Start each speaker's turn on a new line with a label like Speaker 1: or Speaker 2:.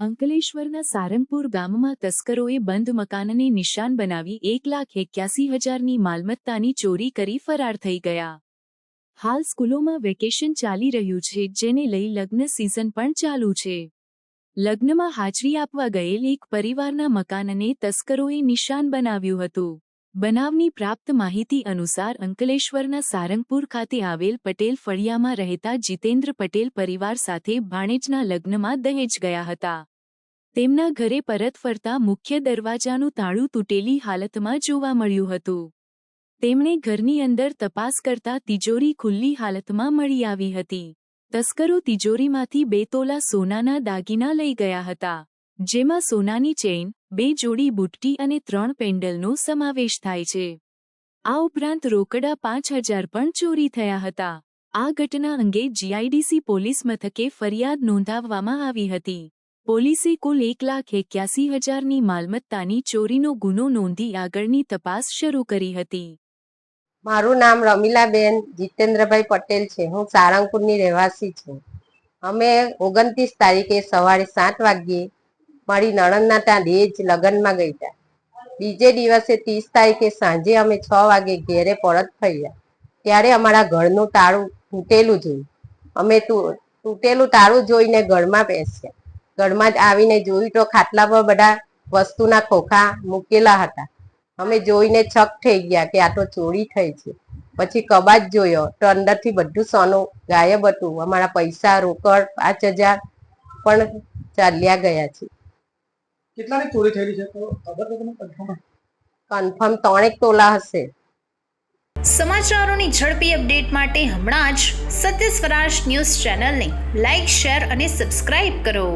Speaker 1: અંકલેશ્વરના સારંગપુર ગામમાં તસ્કરોએ બંધ મકાનને નિશાન બનાવી એક લાખ એક્યાસી હજારની માલમત્તાની ચોરી કરી ફરાર થઈ ગયા. હાલ સ્કૂલોમાં વેકેશન ચાલી રહ્યું છે, જેને લઈ લગ્ન સિઝન પણ ચાલુ છે. લગ્નમાં હાજરી આપવા ગયેલ એક પરિવારના મકાનને તસ્કરોએ નિશાન બનાવ્યું હતું. બનાવની પ્રાપ્ત માહિતી અનુસાર અંકલેશ્વરના સારંગપુર ખાતે આવેલ પટેલ ફળિયામાં રહેતા જીતેન્દ્ર પટેલ પરિવાર સાથે ભાણેજના લગ્નમાં દહેજ ગયા હતા. તેમના ઘરે પરત ફરતા મુખ્ય દરવાજાનું તાળું તૂટેલી હાલતમાં જોવા મળ્યું હતું. તેમણે ઘરની અંદર તપાસ કરતા તિજોરી ખુલ્લી હાલતમાં મળી આવી હતી. તસ્કરો તિજોરીમાંથી બે તોલા સોનાના દાગીના લઈ ગયા હતા. જેમાં સોનાની ચેઇન, બે જોડી બુટ્ટી અને ત્રણ પેન્ડલનો સમાવેશ થાય છે. આ ઉપરાંત રોકડા પાંચ હજાર પણ ચોરી થયા હતા. આ ઘટના અંગે જીઆઈડીસી પોલીસ મથકે ફરિયાદ નોંધાવવામાં આવી હતી. પોલીસે કુલ એક લાખ એક્યાસી હજારની માલમત્તાની ચોરીનો ગુનો નોંધી આગળની તપાસ શરૂ કરી હતી.
Speaker 2: મારું નામ રમીલાબેન જીતેન્દ્રભાઈ પટેલ છે. હું સારંગપુરની રહેવાસી છું. અમે ઓગણત્રીસ તારીખે સવારે સાત વાગ્યે મારી નણંદના ત્યાં દેજ લગ્નમાં ગઈ હતા બીજે દિવસે ત્રીસ તારીખે સાંજે અમે છ વાગે ઘેરે પરત ફર્યા. ત્યારે અમારા ઘરનું તાળું તૂટેલું જોયું. અમે તૂટેલું તાળું જોઈને ઘરમાં બેસ્યા. ઘરમાં જ આવીને જોયું તો ખાટલા પર બધા વસ્તુના ખોખા મૂકેલા હતા. અમે જોઈને છક થઈ ગયા કે આ તો ચોરી થઈ છે. પછી કબાટ જોયો તો અંદરથી બધું સોનું ગાયબ હતું. અમારા પૈસા રોકડ પાંચ હજાર પણ ચાલ્યા ગયા છે.
Speaker 3: કેટલાની ચોરી થયેલી છે? તો ખબર છે તમને? કન્ફર્મ
Speaker 2: કન્ફર્મ ત્રણેક તોલા હશે.
Speaker 4: સમાચારોની ઝડપી અપડેટ માટે હમણાં જ સત્ય સ્વરાજ ન્યૂઝ ચેનલને લાઇક શેર અને સબસ્ક્રાઇબ કરો.